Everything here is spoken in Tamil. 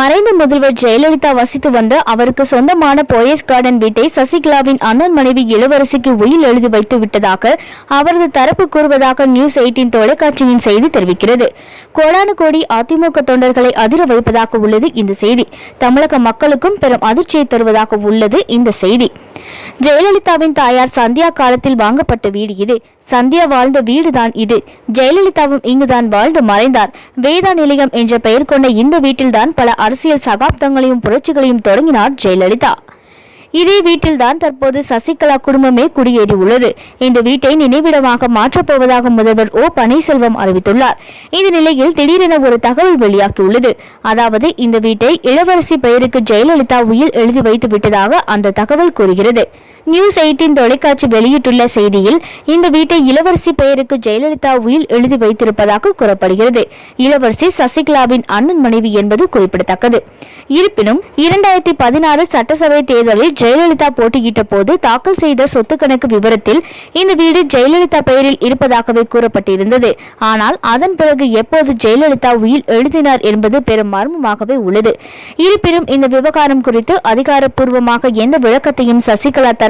மறைந்த முதல்வர் ஜெயலலிதா வசித்து வந்த அவருக்கு சொந்தமான போயஸ் கார்டன் வீட்டை சசிகலாவின் அண்ணன் மனைவி இளவரசிக்கு உயில் எழுதி வைத்து விட்டதாக அவரது தரப்பு கூறுவதாக நியூஸ் எயிட்டின் தொலைக்காட்சியின் செய்தி தெரிவிக்கிறது. கோடானு கோடி அதிமுக தொண்டர்களை அதிர வைப்பதாக உள்ளது இந்த செய்தி. தமிழக மக்களுக்கும் பெரும் அதிர்ச்சியை தருவதாக உள்ளது இந்த செய்தி. ஜெயலலிதாவின் தாயார் சந்தியா காலத்தில் வாங்கப்பட்ட வீடு இது. சந்தியா வாழ்ந்த வீடுதான் இது. ஜெயலலிதாவும் இங்குதான் வாழ்ந்து மறைந்தார். வேதா நிலையம் என்ற பெயர் கொண்ட இந்த வீட்டில்தான் பல அரசியல் சகாப்தங்களையும் புரட்சிகளையும் தொடங்கினார் ஜெயலலிதா. இதே வீட்டில்தான் தற்போது சசிகலா குடும்பமே குடியேறி உள்ளது இந்த வீட்டை நினைவிடமாக மாற்றப்போவதாக முதல்வர் ஓ. பன்னீர்செல்வம் அறிவித்துள்ளார். இந்த நிலையில் திடீரென ஒரு தகவல் வெளியாகியுள்ளது. அதாவது இந்த வீட்டை இளவரசி பெயருக்கு ஜெயலலிதா உயில் எழுதி வைத்து விட்டதாக அந்த தகவல் கூறுகிறது. நியூஸ் எயிட்டின் தொலைக்காட்சி வெளியிட்டுள்ள செய்தியில் இந்த வீட்டை இளவரசி பெயருக்கு ஜெயலலிதா உயில் எழுதி வைத்திருப்பதாக கூறப்படுகிறது. இளவரசி சசிகலாவின் அண்ணன் மனைவி என்பது குறிப்பிடத்தக்கது. இருப்பினும் இரண்டாயிரத்தி பதினாறு சட்டசபை தேர்தலில் ஜெயலலிதா போட்டியிட்ட போது தாக்கல் செய்த சொத்து கணக்கு விவரத்தில் இந்த வீடு ஜெயலலிதா பெயரில் இருப்பதாகவே கூறப்பட்டிருந்தது. ஆனால் அதன் பிறகு எப்போது ஜெயலலிதா உயில் எழுதினார் என்பது பெரும் மர்மமாகவே உள்ளது. இருப்பினும் இந்த விவகாரம் குறித்து அதிகாரப்பூர்வமாக எந்த விளக்கத்தையும் சசிகலா தர